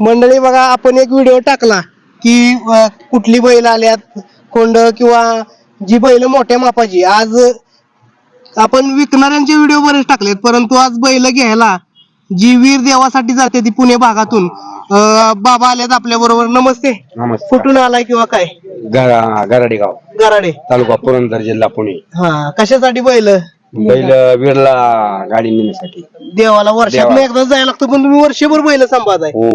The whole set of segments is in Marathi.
मंडळी बघा आपण एक व्हिडिओ टाकला की अं, कुठली बैल आल्यात कोंड किंवा जी बैल मोठ्या मापाची. आज आपण विकणाऱ्यांचे व्हिडिओ बरेच टाकलेत परंतु आज बैल घ्यायला जी वीर देवासाठी जाते ती पुणे भागातून अं, बाबा आल्यात आपल्या बरोबर. नमस्ते. नमस्कार. कुठून आलाय किंवा काय? गरा- गराडे गाव गराडे. तालुका पुरंदर जिल्हा पुणे. हा कशासाठी बैल? बैल वीरला गाडी नेण्यासाठी देवाला वर्षात देवा. एकदा जायला लागतं पण तुम्ही वर्षभर बैल सांभाळताय हो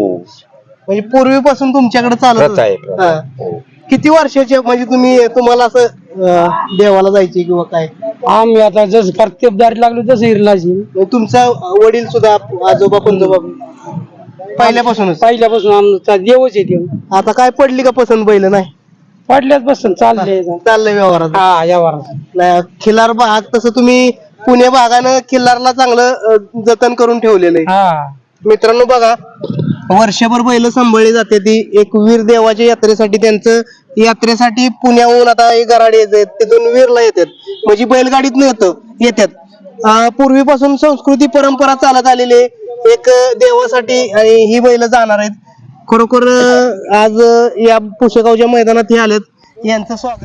म्हणजे पूर्वीपासून तुमच्याकडे चालत आहे. प्रथा. हा. हो. किती वर्षाचे म्हणजे तुम्ही तुम्हाला असं अं, देवाला जायचे किंवा काय आम्ही आता जसं कर्तबदारी लागलो तसं हिरलाची म्हणजे तुमचा वडील सुद्धा आजोबा पंजोबा पहिल्यापासूनच पहिल्यापासून आमचा देवच आहे देव आता काय पडली का पसंत बैल नाही पडल्याच बसून चालले चाललंय व्यवहारात. हा नाही, खिल्लार भाग तसं तुम्ही पुणे भागानं खिल्लारला चांगलं अं, जतन करून ठेवलेलं आहे. हा. मित्रांनो बघा वर्षभर बैल सांभाळली जाते ती. एक वीर देवाच्या यात्रेसाठी त्यांचं यात्रेसाठी पुण्याहून आता हे गराडे येतात तिथून वीरला येतात. म्हणजे बैलगाडीत येतं येतात. अं, पूर्वीपासून संस्कृती परंपरा चालत आलेली आहे. एक अं, देवासाठी आणि ही बैल जाणार आहेत. खरोखर आज या पुसेगावच्या मैदानात हे आलेत. यांचं स्वागत.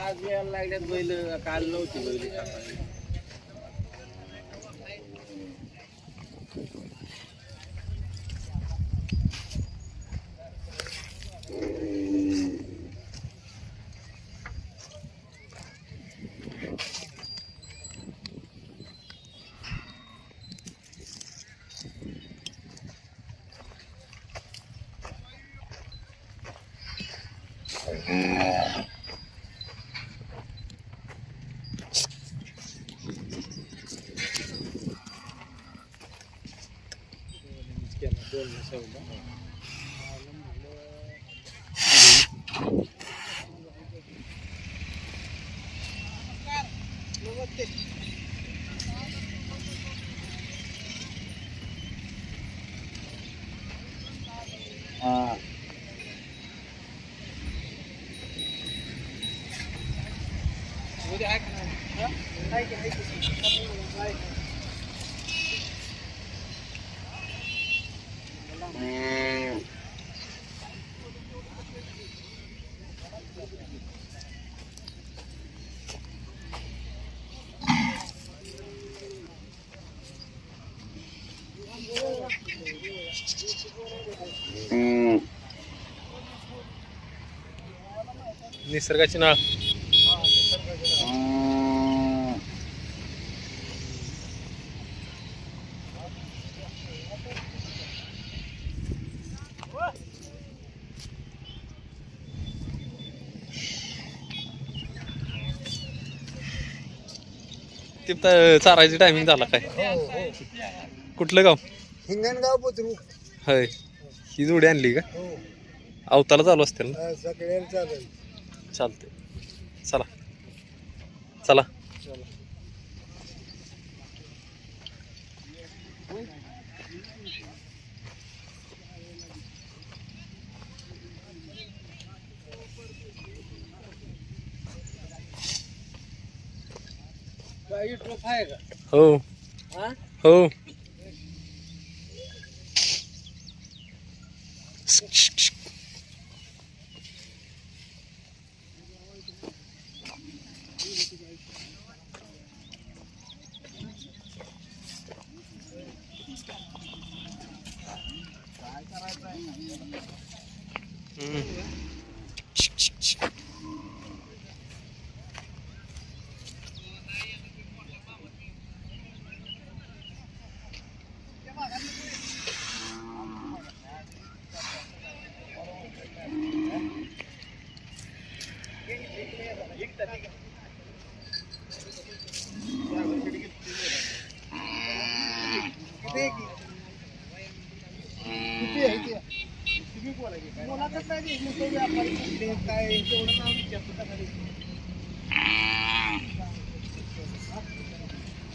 आज यायला लागल्यात बैल काल नव्हती बैल. Look at this. निसर्गाची नाळ ती चारायची टायमिंग झाला काय? कुठलं गाव? हिंगणगाव बुद्रुक. होय. ही जोडी आणली का? हो. अवताला चालू असतील ना? चालेल चालते चला. चला. हो. हो.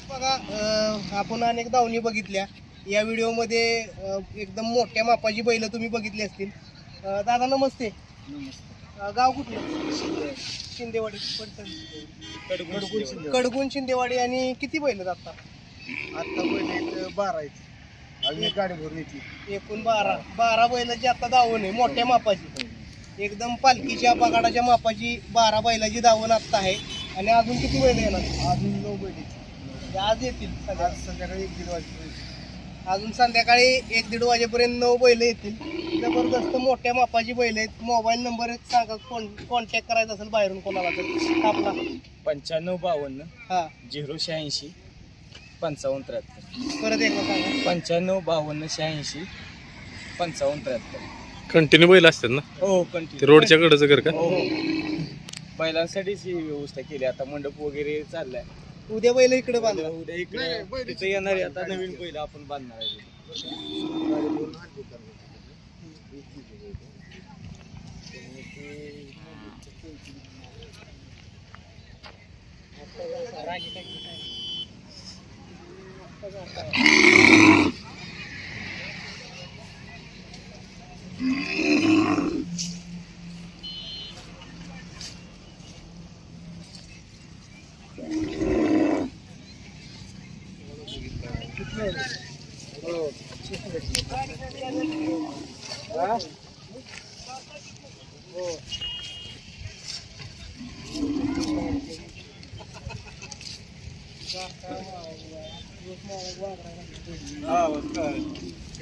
बघा आपण अनेक दावणी बघितल्या. या व्हिडिओमध्ये एकदम मोठ्या मापाची बैल तुम्ही बघितली असतील. दादा नमस्ते. नमस्ते. गाव कुठलं? शिंदेवाडी. पडतण कडगुण शिंदेवाडी. आणि किती बैल आता? आता बैल बारा आहेत. अजून गाडी भरून येते. एकूण बारा. बारा बैलाची आता दावण आहे. मोठ्या मापाची. एकदम पालखीच्या बगाडाच्या मापाची बारा बैलाची दावण आता आहे. आणि अजून किती बैल येणार? अजून नऊ बैल आज येतील संध्याकाळी एक दीड वाजेपर्यंत. अजून संध्याकाळी एक दीड वाजेपर्यंत नऊ बैल येतील. जबरदस्त मोठ्या मापाची बैल आहेत. मोबाईल नंबर एक सांगा कोण कॉन्टॅक्ट करायचा असेल बाहेरून कोणाला तर. आपला. पंच्याण्णव बावन्न. हा. झिरो शहाऐंशी. पंचावन्न त्र्याहत्तर. परत एकदा सांगा. पंच्याण्णव बावन्न शहाऐंशी. पंचावन्न त्र्याहत्तर. कंटिन्यू बैल असतात ना? हो ते कंटिन्यू रोडच्या कडचं घर का? हो हो. बैलांसाठीच ही व्यवस्था केली. आता मंडप वगैरे चाललाय. उद्या बैल इकडे बांधा उद्या इकडे तिथे येणार आहे आता नवीन बैल आपण बांधणार आहे. Mm-hmm.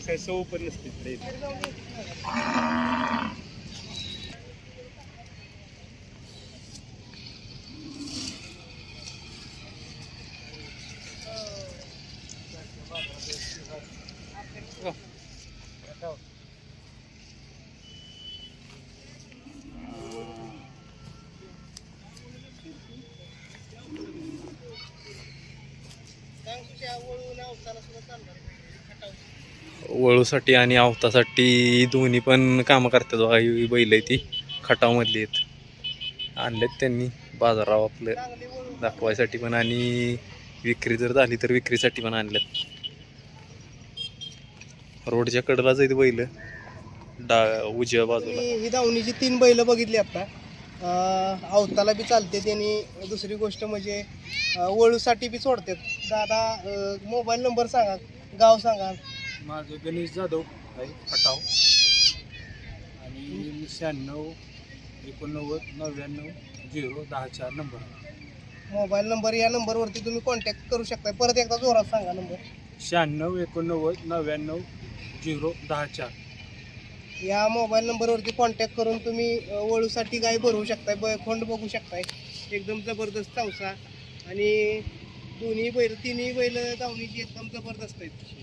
काय सौ पण नसते वळूसाठी आणि आवतासाठी दोन्ही पण कामं करतात बघा ही बैल आहे ती. खटावमधली आहेत. आणलेत त्यांनी बाजाराव आपलं दाखवायसाठी पण आणि विक्री जर झाली तर विक्रीसाठी पण आणल्यात रोडच्या कडेलाच आहेत बैल. डा उजव्या बाजूला. ही धावणीची तीन बैल बघितली आता. अवताला बी चालते त्यांनी. दुसरी गोष्ट म्हणजे वळूसाठी बी सोडतात. दादा मोबाईल नंबर सांगा. गाव सांगा. माझं गणेश जाधव आहे खटाव आणि शहाण्णव एकोणनव्वद नव्याण्णव झिरो दहा चार नंबर. मोबाईल नंबर या नंबरवरती तुम्ही कॉन्टॅक्ट करू शकता परत एकदा जोरात सांगा नंबर. शहाण्णव एकोणनव्वद नव्याण्णव झिरो दहा चार या मोबाईल नंबरवरती कॉन्टॅक्ट करून तुम्ही अ, वळूसाठी गाय भरवू शकताय ब खोंड बघू शकताय. एकदम जबरदस्त चौसा आणि दोन्ही बैल तिन्ही बैल दावणीची एकदम जबरदस्त आहेत.